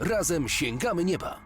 Razem sięgamy nieba!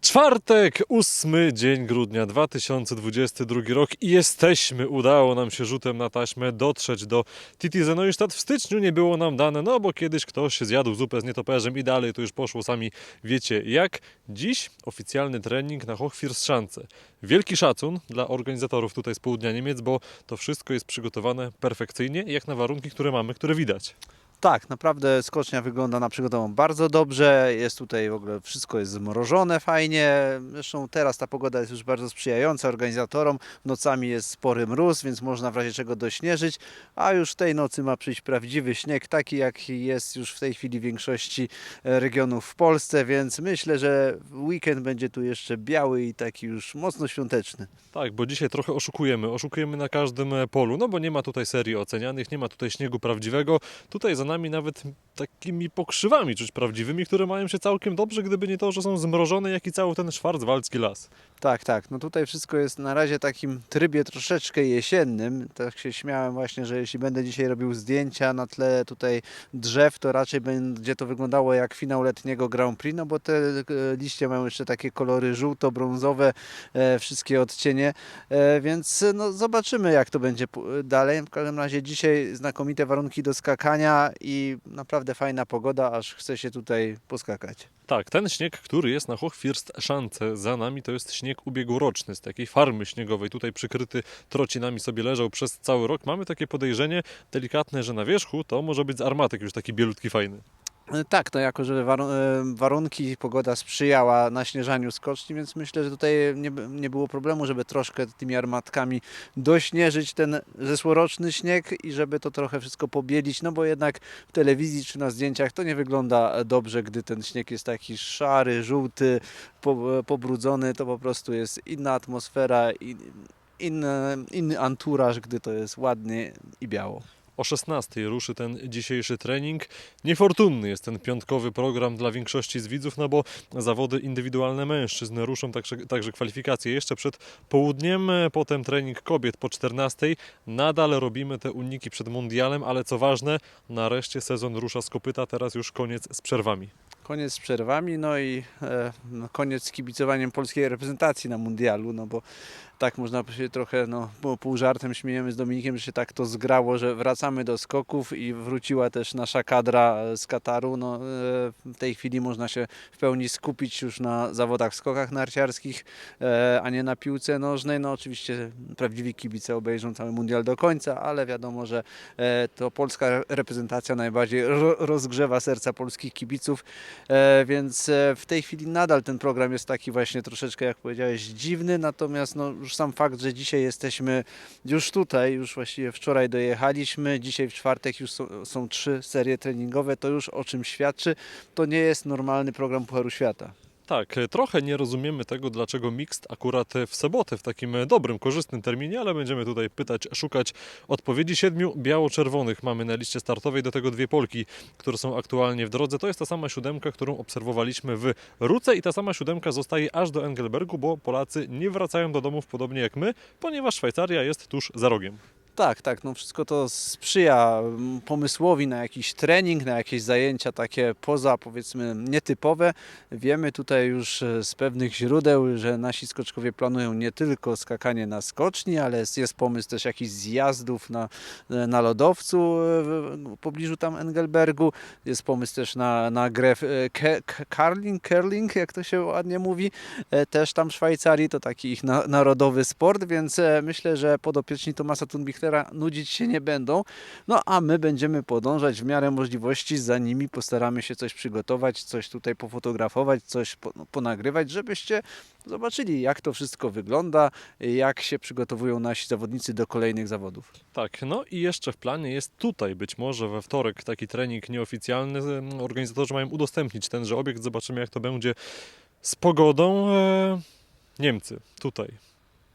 Czwartek, ósmy dzień grudnia 2022 rok i jesteśmy. Udało nam się rzutem na taśmę dotrzeć do Titi Zenojstadt. W styczniu nie było nam dane, no bo kiedyś ktoś zjadł zupę z nietoperzem i dalej to już poszło sami wiecie jak. Dziś oficjalny trening na Hochfirstschanze. Wielki szacun dla organizatorów tutaj z południa Niemiec, bo to wszystko jest przygotowane perfekcyjnie jak na warunki, które mamy, które widać. Tak, naprawdę skocznia wygląda na przygotowaną bardzo dobrze. Jest tutaj w ogóle wszystko jest zmrożone fajnie. Zresztą teraz ta pogoda jest już bardzo sprzyjająca organizatorom. Nocami jest spory mróz, więc można w razie czego dośnieżyć. A już tej nocy ma przyjść prawdziwy śnieg, taki jaki jest już w tej chwili w większości e, regionów w Polsce, więc myślę, że weekend będzie tu jeszcze biały i taki już mocno świąteczny. Tak, bo dzisiaj trochę oszukujemy. Oszukujemy na każdym e, polu, no bo nie ma tutaj serii ocenianych, nie ma tutaj śniegu prawdziwego. Tutaj za nami nawet takimi pokrzywami czuć prawdziwymi, które mają się całkiem dobrze, gdyby nie to, że są zmrożone, jak i cały ten szwarcwaldzki las. Tak, tak. No tutaj wszystko jest na razie takim trybie troszeczkę jesiennym. Tak się śmiałem właśnie, że jeśli będę dzisiaj robił zdjęcia na tle tutaj drzew, to raczej będzie to wyglądało jak finał letniego Grand Prix, no bo te e, liście mają jeszcze takie kolory żółto-brązowe, e, wszystkie odcienie, e, więc no zobaczymy jak to będzie dalej. W każdym razie dzisiaj znakomite warunki do skakania i naprawdę fajna pogoda, aż chce się tutaj poskakać. Tak, ten śnieg, który jest na Hochfirstschanze za nami, to jest śnieg ubiegłoroczny z takiej farmy śniegowej. Tutaj przykryty trocinami sobie leżał przez cały rok. Mamy takie podejrzenie delikatne, że na wierzchu to może być z armatek już taki bielutki fajny. E, Tak, no jako, że e, warunki, pogoda sprzyjała naśnieżaniu skoczni, więc myślę, że tutaj nie, nie było problemu, żeby troszkę tymi armatkami dośnieżyć ten zeszłoroczny śnieg i żeby to trochę wszystko pobielić, no bo jednak w telewizji czy na zdjęciach to nie wygląda dobrze, gdy ten śnieg jest taki szary, żółty, po, pobrudzony, to po prostu jest inna atmosfera inny, inny anturaż, gdy to jest ładnie i biało. O 16 ruszy ten dzisiejszy trening. Niefortunny jest ten piątkowy program dla większości z widzów, no bo zawody indywidualne mężczyzn ruszą także, także kwalifikacje jeszcze przed południem, e, potem trening kobiet po 14. Nadal robimy te uniki przed mundialem, ale co ważne, nareszcie sezon rusza z kopyta, teraz już koniec z przerwami. Koniec z przerwami, no i e, no, koniec z kibicowaniem polskiej reprezentacji na mundialu, no bo tak można się trochę, no pół żartem śmiejemy z Dominikiem, że się tak to zgrało, że wracamy do skoków i wróciła też nasza kadra e, z Kataru. No, e, w tej chwili można się w pełni skupić już na zawodach w skokach narciarskich, e, a nie na piłce nożnej. No oczywiście prawdziwi kibice obejrzą cały mundial do końca, ale wiadomo, że e, to polska reprezentacja najbardziej ro, rozgrzewa serca polskich kibiców. E, więc e, w tej chwili nadal ten program jest taki właśnie troszeczkę, jak powiedziałeś, dziwny, natomiast no, już sam fakt, że dzisiaj jesteśmy już tutaj, już właściwie wczoraj dojechaliśmy, dzisiaj w czwartek już są, są trzy serie treningowe, to już o czym świadczy. To nie jest normalny program Pucharu Świata. Tak, e, trochę nie rozumiemy tego, dlaczego mixed akurat w sobotę, w takim e, dobrym, korzystnym terminie, ale będziemy tutaj pytać, szukać odpowiedzi. Siedmiu biało-czerwonych mamy na liście startowej, do tego dwie Polki, które są aktualnie w drodze. To jest ta sama siódemka, którą obserwowaliśmy w Ruce i ta sama siódemka zostaje aż do Engelbergu, bo Polacy nie wracają do domów podobnie jak my, ponieważ Szwajcaria jest tuż za rogiem. Tak, tak, no wszystko to sprzyja mm, pomysłowi na jakiś trening, na jakieś zajęcia takie poza powiedzmy nietypowe. Wiemy tutaj już e, z pewnych źródeł, że nasi skoczkowie planują nie tylko skakanie na skoczni, ale jest, pomysł też jakichś zjazdów na, e, na lodowcu e, w w pobliżu tam Engelbergu. Jest pomysł też na, na grę curling, jak to się ładnie mówi, też tam w Szwajcarii. To taki ich na, narodowy sport, więc myślę, że podopieczni Tomasa Tunbichtera Nudzić się nie będą. No a my będziemy podążać w miarę możliwości za nimi, postaramy się coś przygotować, coś tutaj pofotografować, coś no, ponagrywać, żebyście zobaczyli jak to wszystko wygląda, jak się przygotowują nasi zawodnicy do kolejnych zawodów. Tak, no i jeszcze w planie jest tutaj być może we wtorek taki trening nieoficjalny. Organizatorzy mają udostępnić tenże obiekt, zobaczymy jak to będzie z pogodą. E, Niemcy, tutaj,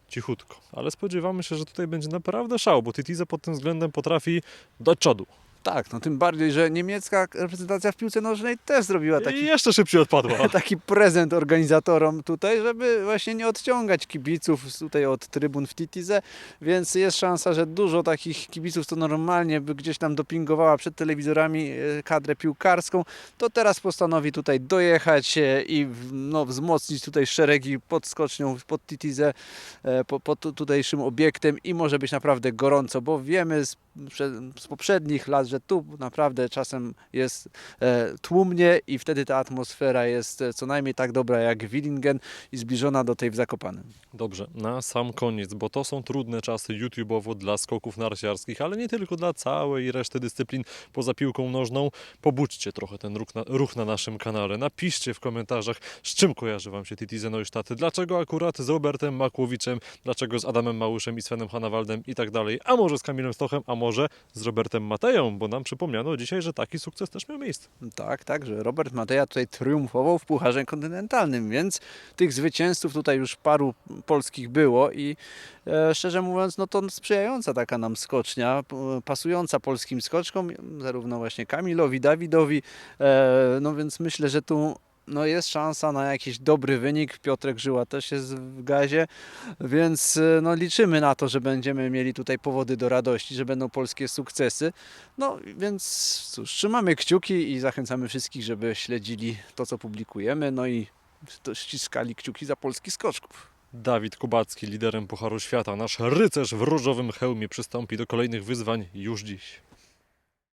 cichutko. Ale spodziewamy się, że tutaj będzie naprawdę szał, bo Titize pod tym względem potrafi do czodu. Tak, no tym bardziej, że niemiecka reprezentacja w piłce nożnej też zrobiła taki I jeszcze szybciej odpadła. taki prezent organizatorom tutaj, żeby właśnie nie odciągać kibiców tutaj od trybun w Titize, więc jest szansa, że dużo takich kibiców, co normalnie by gdzieś tam dopingowała przed telewizorami e, kadrę piłkarską, to teraz postanowi tutaj dojechać e, i no, wzmocnić tutaj szeregi pod skocznią, pod Titize, e, po- pod tu- tutejszym obiektem i może być naprawdę gorąco, bo wiemy z, z poprzednich lat, że tu naprawdę czasem jest e, tłumnie i wtedy ta atmosfera jest e, co najmniej tak dobra jak Willingen i zbliżona do tej w Zakopanem. Dobrze, na sam koniec, bo to są trudne czasy YouTube'owo dla skoków narciarskich, ale nie tylko dla całej reszty dyscyplin poza piłką nożną. Pobudźcie trochę ten ruch na, ruch na naszym kanale. Napiszcie w komentarzach, z czym kojarzy Wam się Titi Zeneustadt, dlaczego akurat z Robertem Makłowiczem, dlaczego z Adamem Małyszem i Svenem Hanawaldem i tak dalej, a może z Kamilem Stochem, a może z Robertem Mateją, bo nam przypomniano dzisiaj, że taki sukces też miał miejsce. Tak, tak, że Robert Mateja tutaj triumfował w Pucharze Kontynentalnym, więc tych zwycięzców tutaj już paru polskich było i e, szczerze mówiąc, no to sprzyjająca taka nam skocznia, pasująca polskim skoczkom, zarówno właśnie Kamilowi, Dawidowi, e, no więc myślę, że tu no jest szansa na jakiś dobry wynik. Piotrek Żyła też jest w gazie, więc e, no liczymy na to, że będziemy mieli tutaj powody do radości, że będą polskie sukcesy. No więc cóż, trzymamy kciuki i zachęcamy wszystkich, żeby śledzili to, co publikujemy, no i ściskali kciuki za polskich skoczków. Dawid Kubacki, liderem Pucharu Świata, nasz rycerz w różowym hełmie przystąpi do kolejnych wyzwań już dziś.